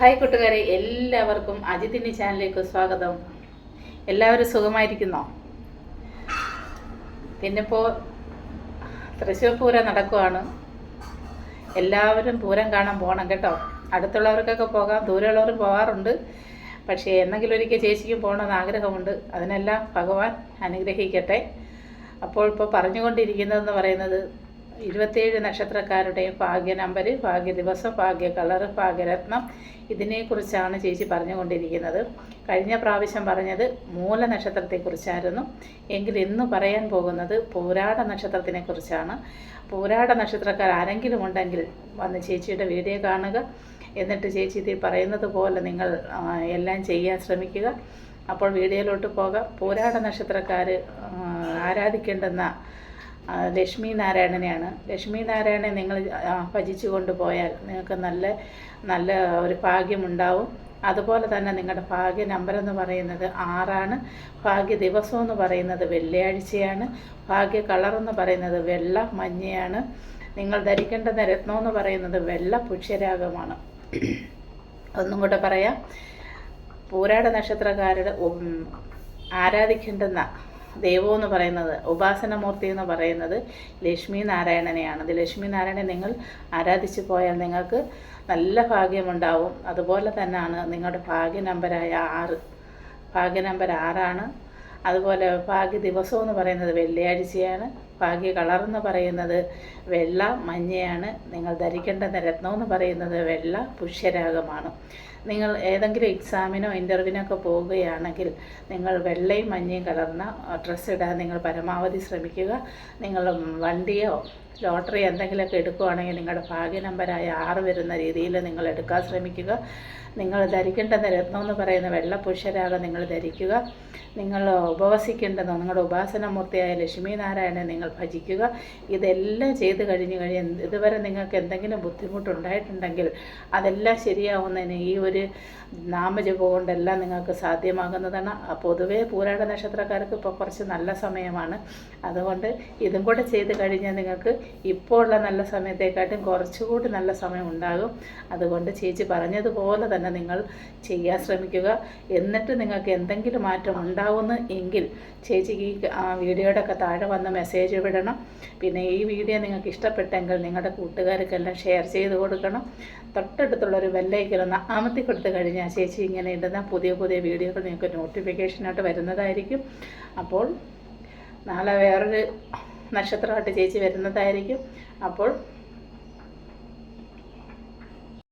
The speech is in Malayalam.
ഹായ് കൂട്ടുകാരെ എല്ലാവർക്കും അജിതിനി ചാനലിലേക്ക് സ്വാഗതം. എല്ലാവരും സുഖമായിരിക്കുന്നോ? പിന്നിപ്പോൾ തൃശ്ശൂർ പൂരം നടക്കുവാണ്. എല്ലാവരും പൂരം കാണാൻ പോകണം കേട്ടോ. അടുത്തുള്ളവർക്കൊക്കെ പോകാം ദൂരെയുള്ളവർ പോകാറുണ്ട് പക്ഷേ എന്നെങ്കിലും ഒരിക്കൽ ചേച്ചിക്കും പോകണമെന്ന് ആഗ്രഹമുണ്ട്. അതിനെല്ലാം ഭഗവാൻ അനുഗ്രഹിക്കട്ടെ. അപ്പോൾ ഇപ്പോൾ പറഞ്ഞുകൊണ്ടിരിക്കുന്നതെന്ന് പറയുന്നത് ഇരുപത്തേഴ് നക്ഷത്രക്കാരുടെ ഭാഗ്യ നമ്പർ ഭാഗ്യ ദിവസം ഭാഗ്യ കളർ ഭാഗ്യരത്നം ഇതിനെക്കുറിച്ചാണ് ചേച്ചി പറഞ്ഞുകൊണ്ടിരിക്കുന്നത്. കഴിഞ്ഞ പ്രാവശ്യം പറഞ്ഞത് മൂല നക്ഷത്രത്തെക്കുറിച്ചായിരുന്നു. എങ്കിൽ ഇന്ന് പറയാൻ പോകുന്നത് പോരാട നക്ഷത്രത്തിനെക്കുറിച്ചാണ്. പോരാട നക്ഷത്രക്കാർ ആരെങ്കിലും ഉണ്ടെങ്കിൽ വന്ന് ചേച്ചിയുടെ വീഡിയോ കാണുക. എന്നിട്ട് ചേച്ചി ഇതിൽ പറയുന്നത് പോലെ നിങ്ങൾ എല്ലാം ചെയ്യാൻ ശ്രമിക്കുക. അപ്പോൾ വീഡിയോയിലോട്ട് പോകാം. പൂരാട നക്ഷത്രക്കാർ ആരാധിക്കേണ്ടുന്ന ലക്ഷ്മി നാരായണനെയാണ്. ലക്ഷ്മി നാരായണനെ നിങ്ങൾ ഭജിച്ചു കൊണ്ടുപോയാൽ നിങ്ങൾക്ക് നല്ല നല്ല ഒരു ഭാഗ്യമുണ്ടാവും. അതുപോലെ തന്നെ നിങ്ങളുടെ ഭാഗ്യ നമ്പർ എന്ന് പറയുന്നത് ആറാണ്. ഭാഗ്യ ദിവസം എന്ന് പറയുന്നത് വെള്ളിയാഴ്ചയാണ്. ഭാഗ്യ കളർ എന്ന് പറയുന്നത് വെള്ള മഞ്ഞയാണ്. നിങ്ങൾ ധരിക്കേണ്ട രത്നം എന്ന് പറയുന്നത് വെള്ള പുഷ്യരാഗമാണ്. ഒന്നും കൂടെ പറയാം. പൂരാട നക്ഷത്രക്കാരുടെ ആരാധിക്കേണ്ടുന്ന ദൈവം എന്ന് പറയുന്നത് ഉപാസനമൂർത്തി എന്ന് പറയുന്നത് ലക്ഷ്മി നാരായണനെയാണ്. ഇത് ലക്ഷ്മി നാരായണനെ നിങ്ങൾ ആരാധിച്ചു പോയാൽ നിങ്ങൾക്ക് നല്ല ഭാഗ്യമുണ്ടാവും. അതുപോലെ തന്നെയാണ് നിങ്ങളുടെ ഭാഗ്യ നമ്പരായ ആറ്. ഭാഗ്യ നമ്പർ ആറാണ് അതുപോലെ ഭാഗ്യ ദിവസം എന്ന് പറയുന്നത് വെള്ളിയാഴ്ചയാണ്. ഭാഗ്യ കളർ എന്ന് പറയുന്നത് വെള്ള മഞ്ഞയാണ്. നിങ്ങൾ ധരിക്കേണ്ട രത്നം എന്ന് പറയുന്നത് വെള്ള പുഷ്യരാഗമാണ്. നിങ്ങൾ ഏതെങ്കിലും എക്സാമിനോ ഇന്റർവ്യൂവിനൊക്കെ പോവുകയാണെങ്കിൽ നിങ്ങൾ വെള്ളയും മഞ്ഞയും കലർന്ന ഡ്രസ്സ് ഇടാൻ നിങ്ങൾ പരമാവധി ശ്രമിക്കുക. നിങ്ങൾ വണ്ടിയോ ലോട്ടറി എന്തെങ്കിലുമൊക്കെ എടുക്കുകയാണെങ്കിൽ നിങ്ങളുടെ ഭാഗ്യ നമ്പരായ ആറ് വരുന്ന രീതിയിൽ നിങ്ങൾ എടുക്കാൻ ശ്രമിക്കുക. നിങ്ങൾ ധരിക്കേണ്ട രത്നം എന്ന് പറയുന്ന വെള്ള പുഷ്യരാഗം നിങ്ങൾ ധരിക്കുക. നിങ്ങൾ ഉപവസിക്കേണ്ടത് നിങ്ങളുടെ ഉപാസനമൂർത്തിയായ ലക്ഷ്മി നാരായണനെ നിങ്ങൾ ഭജിക്കുക. ഇതെല്ലാം ചെയ്ത് കഴിഞ്ഞ് കഴിഞ്ഞ് ഇതുവരെ നിങ്ങൾക്ക് എന്തെങ്കിലും ബുദ്ധിമുട്ടുണ്ടായിട്ടുണ്ടെങ്കിൽ അതെല്ലാം ശരിയാവുന്നതിന് ഈ ഒരു നാമജപം കൊണ്ടെല്ലാം നിങ്ങൾക്ക് സാധ്യമാകുന്നതാണ്. പൊതുവേ പൂരാട നക്ഷത്രക്കാർക്ക് ഇപ്പോൾ കുറച്ച് നല്ല സമയമാണ്. അതുകൊണ്ട് ഇതും കൂടെ ചെയ്ത് കഴിഞ്ഞാൽ നിങ്ങൾക്ക് ഇപ്പോൾ ഉള്ള നല്ല സമയത്തേക്കാട്ടും കുറച്ചുകൂടി നല്ല സമയം ഉണ്ടാകും. അതുകൊണ്ട് ചേച്ചി പറഞ്ഞതുപോലെ തന്നെ നിങ്ങൾ ചെയ്യാൻ ശ്രമിക്കുക. എന്നിട്ട് നിങ്ങൾക്ക് എന്തെങ്കിലും മാറ്റം ഉണ്ടാവുന്നു എങ്കിൽ ചേച്ചിക്ക് ഈ വീഡിയോയുടെ താഴെ വന്ന് മെസ്സേജ് വിടണം. പിന്നെ ഈ വീഡിയോ നിങ്ങൾക്ക് ഇഷ്ടപ്പെട്ടെങ്കിൽ നിങ്ങളുടെ കൂട്ടുകാർക്കെല്ലാം ഷെയർ ചെയ്ത് കൊടുക്കണം. തൊട്ടടുത്തുള്ള ഒരു ബെല്ലൈക്കൽ ഒന്ന് അമർത്തി കൊടുത്തു കഴിഞ്ഞാൽ ചേച്ചി ഇങ്ങനെ ഇടുന്ന പുതിയ പുതിയ വീഡിയോകൾ നിങ്ങൾക്ക് നോട്ടിഫിക്കേഷനായിട്ട് വരുന്നതായിരിക്കും. അപ്പോൾ നാളെ വേറൊരു നക്ഷത്രമായിട്ട് ചേച്ചി വരുന്നതായിരിക്കും. അപ്പോൾ